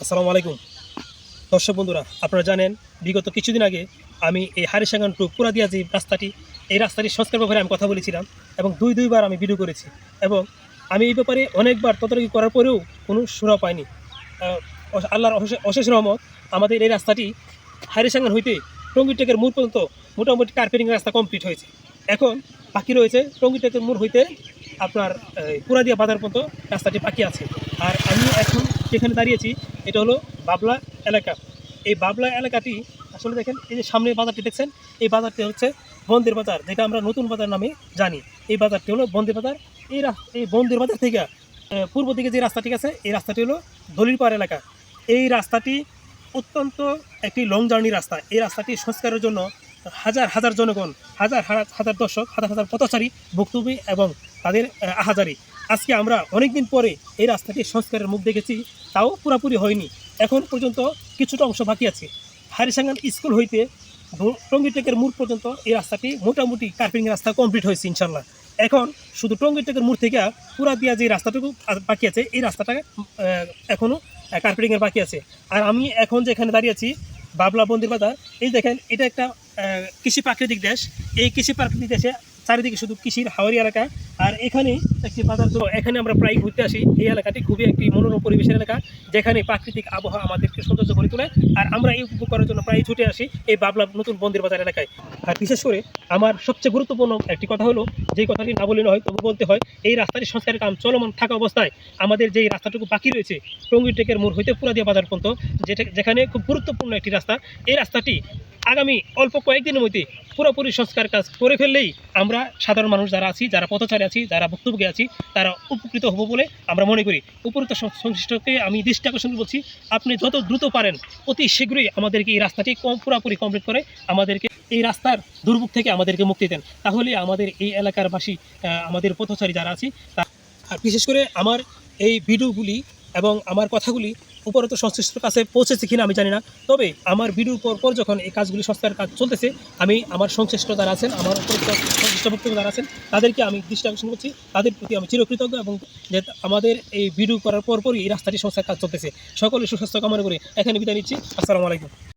আসসালামু আলাইকুম। দর্শক বন্ধুরা আপনারা জানেন বিগত কিছুদিন আগে আমি এই হারিসাঙ্গান টু পুরাদিয়া যে রাস্তাটি এই রাস্তাটির সংস্কার ব্যাপারে আমি কথা বলেছিলাম এবং দুই দুইবার আমি ভিডিও করেছি এবং আমি এই ব্যাপারে অনেকবার তদারকি করার পরেও কোনো সুরা পাইনি। আল্লাহর অশেষ- রহমত আমাদের এই রাস্তাটি হারিসাঙ্গান হইতে টঙ্গিটেকের মোড় পর্যন্ত মোটামুটি কার্পেটিং রাস্তা কমপ্লিট হয়েছে। এখন বাকি রয়েছে টঙ্গিটেকের মোড় হইতে আপনার এই, পুরাদিয়া বাজার পর্যন্ত রাস্তাটি বাকি আছে। আর আমি যেখানে দাঁড়িয়েছি এটা হলো বাবলা এলাকা। এই বাবলা এলাকাটি আসলে দেখেন এই যে সামনে বাজারটি দেখছেন এই বাজারটি হচ্ছে বন্দির বাজার যেটা আমরা নতুন বাজার নামে জানি। এই বাজারটি হলো বন্দির বাজার। এই এই বন্দির বাজার থেকে পূর্ব দিকে যে রাস্তাটি আছে এই রাস্তাটি হলো দলিলপাড় এলাকা। এই রাস্তাটি অত্যন্ত একটি লং জার্নি রাস্তা। এই রাস্তাটি সংস্কারের জন্য হাজার হাজার জনগণ হাজার হাজার দর্শক হাজার হাজার পথচারী ভুক্তভোগী এবং তাদের আহ, আহাজারি। আজকে আমরা অনেক দিন পরে এই রাস্তাটি সংস্কারের মুখ দেখেছি, তাও পুরোপুরি হয়নি। এখন পর্যন্ত কিছুটা অংশ বাকি আছে। হারিসাঙ্গান স্কুল হইতে টঙ্গিটেকের মোড় পর্যন্ত এই রাস্তাটি মোটামুটি কার্পেটিং রাস্তা কমপ্লিট হয়েছে ইনশাল্লাহ। এখন শুধু টঙ্গিটেকের মোড় থেকে পুরা দিয়া যে রাস্তাটুকু বাকি আছে, এই রাস্তাটা এখনও কার্পেটিংয়ের বাকি আছে। আর আমি এখন যেখানে দাঁড়িয়ে আছি, বাবলা বন্দির বাজার, এই দেখেন, এটা একটা কৃষি প্রাকৃতিক দেশ। এই কৃষি প্রাকৃতিক দেশে চারিদিকে শুধু কৃষির হাওয়ারি এলাকা। আর এখানে একটি বাজার এখানে আমরা প্রায় ঘুরতে আসি। এই এলাকাটি খুবই একটি মনোরম পরিবেশের এলাকা, যেখানে প্রাকৃতিক আবহাওয়া আমাদেরকে সৌন্দর্য করে তোলে। আর আমরা এই উপভোগ করার জন্য প্রায় ছুটে আসি এই বাবলা নতুন বন্দির বাজার এলাকায়। আর বিশেষ করে আমার সবচেয়ে গুরুত্বপূর্ণ একটি কথা হলো যেই কথাটি না বলে নয় তবু বলতে হয়, এই রাস্তাটি সংস্কারের কাম চলমান থাকা অবস্থায় আমাদের যেই রাস্তাটুকু বাকি রয়েছে টঙ্গি টেকের মোড় হইতে পুরাদিয়া বাজার পর্যন্ত, যেটা যেখানে খুব গুরুত্বপূর্ণ একটি রাস্তা, এই রাস্তাটি আগামী অল্প কয়েকদিনের মধ্যে পুরোপুরি সংস্কার কাজ করে ফেললেই আমরা সাধারণ মানুষ যারা আছি, যারা পথচারী আছি, যারা ভুক্তভোগী আছি, তারা উপকৃত হব বলে আমরা মনে করি। উপরোক্ত সংশ্লিষ্টকে আমি দৃষ্টি আকর্ষণ বলছি, আপনি যত দ্রুত পারেন, অতি শীঘ্রই আমাদেরকে এই রাস্তাটি কম পুরোপুরি কমপ্লিট করে আমাদেরকে এই রাস্তার দুর্ভোগ থেকে আমাদেরকে মুক্তি দেন। তাহলে আমাদের এই এলাকার বাসী আমাদের পথচারী যারা আছি, তা- আর বিশেষ করে আমার এই ভিডিওগুলি এবং আমার কথাগুলি উপরত সংশ্লিষ্ট কাছে পৌঁছেছে কিনা আমি জানি না। তবে আমার ভিডিওর পর পর যখন এই কাজগুলি সংস্থার কাজ চলতেছে, আমি আমার সংশ্লিষ্ট যারা আছেন, আমার সংশ্লিষ্ট বক্তব্য যারা আছেন, তাদেরকে আমি দৃষ্টি আকর্ষণ করছি। তাদের প্রতি আমি চিরকৃতজ্ঞ এবং যে আমাদের এই ভিডিও করার পরপরই এই রাস্তাটি সংস্থার কাজ চলতেছে। সকলে সুস্বাস্থ্য কামনা করে এখানে বিদায় নিচ্ছি। আসসালামু আলাইকুম।